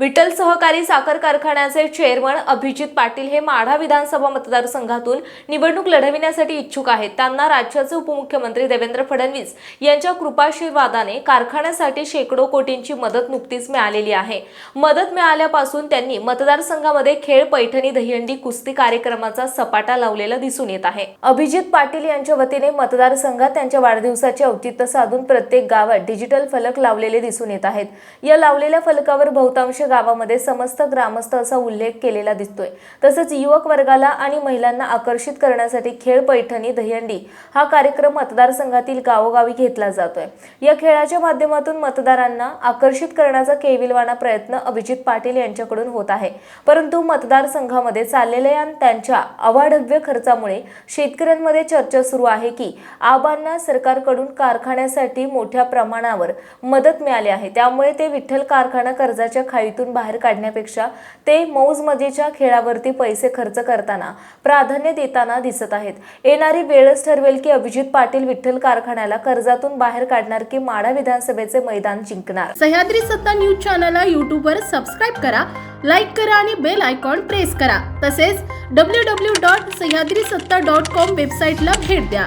विठ्ठल सहकारी साखर कारखान्याचे चेअरमन अभिजित पाटील हे माढा विधानसभा मतदारसंघातून निवडणूक लढविण्यासाठी इच्छुक आहेत. त्यांना राज्याचे उपमुख्यमंत्री देवेंद्र फडणवीस यांच्या कृपाशीर्वादाने कारखान्यासाठी शेकडो कोटींची मदत नुकतीच मिळालेली आहे. मदत मिळाल्यापासून त्यांनी मतदारसंघामध्ये खेळ पैठणी दहीहंडी कुस्ती कार्यक्रमाचा सपाटा लावलेला दिसून येत आहे. अभिजित पाटील यांच्या वतीने मतदारसंघात त्यांच्या वाढदिवसाचे औचित्य साधून प्रत्येक गावात डिजिटल फलक लावलेले दिसून येत आहेत. या लावलेल्या फलकावर बहुतांश गावामध्ये समस्त ग्रामस्थ असा उल्लेख केलेला दिसतोय. तसंच युवक वर्गाला आणि महिलांना आकर्षित करण्यासाठी खेळ पैठणी दहीहंडी हा कार्यक्रम मतदारसंघातील गावोगावी घेतला जातोय. या खेळाच्या माध्यमातून मतदारांना आकर्षित करण्याचा केविलवाना प्रयत्न अभिजित पाटील यांच्याकडून होत आहे. परंतु मतदारसंघामध्ये चाललेल्या त्यांच्या अवाढव्य खर्चामुळे शेतकऱ्यांमध्ये चर्चा सुरू आहे की आबांना सरकारकडून कारखान्यासाठी मोठ्या प्रमाणावर मदत मिळाली आहे. त्यामुळे ते विठ्ठल कारखाना कर्जाच्या खाईतून बाहेर काढण्यापेक्षा ते मौजमजेच्या खेळावरती पैसे खर्च करताना प्राधान्य देताना दिसत आहेत. येणारी वेळच ठरवेल की अभिजित पाटील विठ्ठल कारखान्याला कर्जातून बाहेर काढणार की माडा विधानसभेचे मैदान जिंकणार. सह्याद्री सत्ता न्यूज चॅनलला यूट्यूबवर सबस्क्राईब करा लाईक करा आणि बेल आयकॉन प्रेस करा. तसेच डब्ल्यू डब्ल्यू डॉट सह्याद्री सत्ता डॉट कॉम वेबसाईटला भेट द्या.